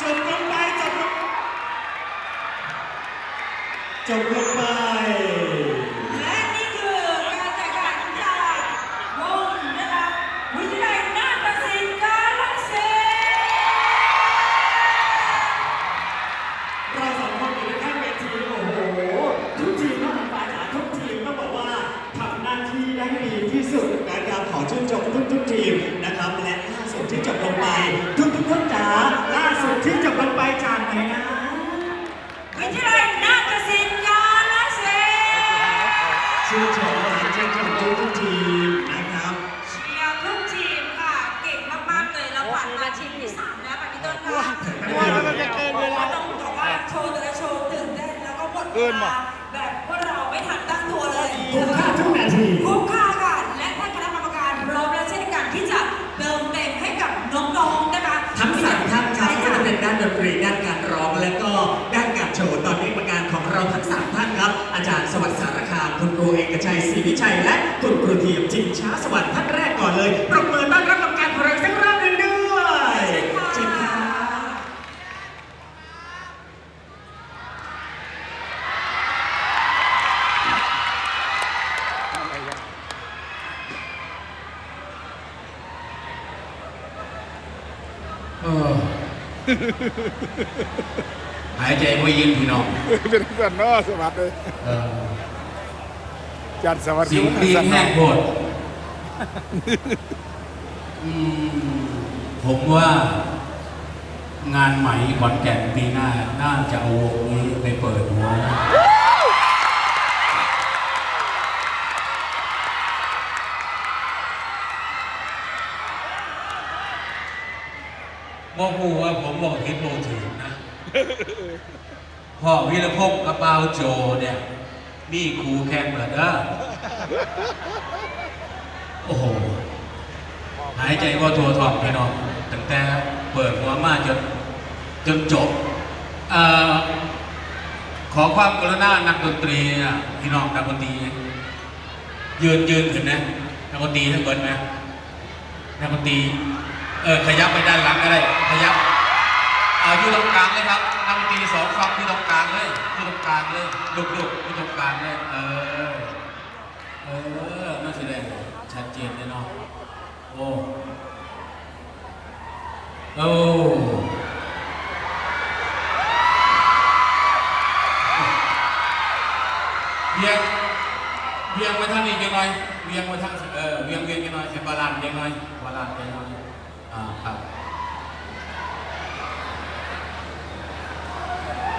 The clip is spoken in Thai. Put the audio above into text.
จบลงไปจบลงจบลงไป สุดที่จบลงไปจากไหนนะ วิทยาลัยนาฏศิลป์กาฬสินธุ์ชื่นชมและชื่นชมทุกทุกๆทีมนะครับ เชียร์ทุกทีมค่ะ เก่งมากๆเลยแล้วผ่านมาทีมที่สามแล้วค่ะพี่ต้นค่ะว่ามันจะเกินเวลา ต้องบอกว่าโชว์แต่ละโชว์ตื่นเต้นแล้วก็หมดเกิเวนว่ะลาแบบพวกเราไม่ทันตั้งตัวเลยคุ้มค่าทุกนาที คุ้มค่า ด้านดนตรีด้านการร้องและก็ด้านการโชว์ตอนนี้ประการของเราทั้งสามท่านครับ อาจารย์สวัสดิ์สารคามคุณครูเอกชัยศรีวิชัย และคุณครูเทียมจินช้าสวัสดิ์ท่านแรกก่อนเลยปรบมือต้อนรับกรรมการของเราอีกสักรอบหนึ่งด้วยเชิญค่ะ เออ หายใจไม่ยินพี่น้องเป็นเพื่อนเนาะสวัสดีเออจัดสวัสดีสิ่งดีแห้งโพดอืมผมว่างานใหม่ขอนแก่นปีหน้า น่าจะเอาวงนี้ไปเปิด บอกหูว่าผมบอกคิดโมถึงนะ พ่อวิรพงศ์กับเปาโจเนี่ยนี่ครูแข่งเหรอเด้อโอ้โห หายใจว่าตัวทองพี่น้องตั้งแต่เปิดหัวมาจนจนจบอขอความกรุณานักดนตรีพี่น้องนักดนตรียืนยืนขึ้นนะนักดนตรีทั้งเบิดไหมนักดนตรี เออขยับไปด้านหลังก็ได้ขยับอ่าอยู่ตรงกลางเลยครับนักดนตรีสองฝั่งที่ตรงกลางเลยที่ตรงกลางเลยลุกๆที่ตรงกลางเลยเออเออน่าแสดงชัดเจนเลยเนาะโอ้โอ้เบียงเบียงไว้ทางนี้ยังไงเบียงไว้ทางเออเบียงเบียงยังไงให้บาลานยังไงบาลานยังไง อ่าครับ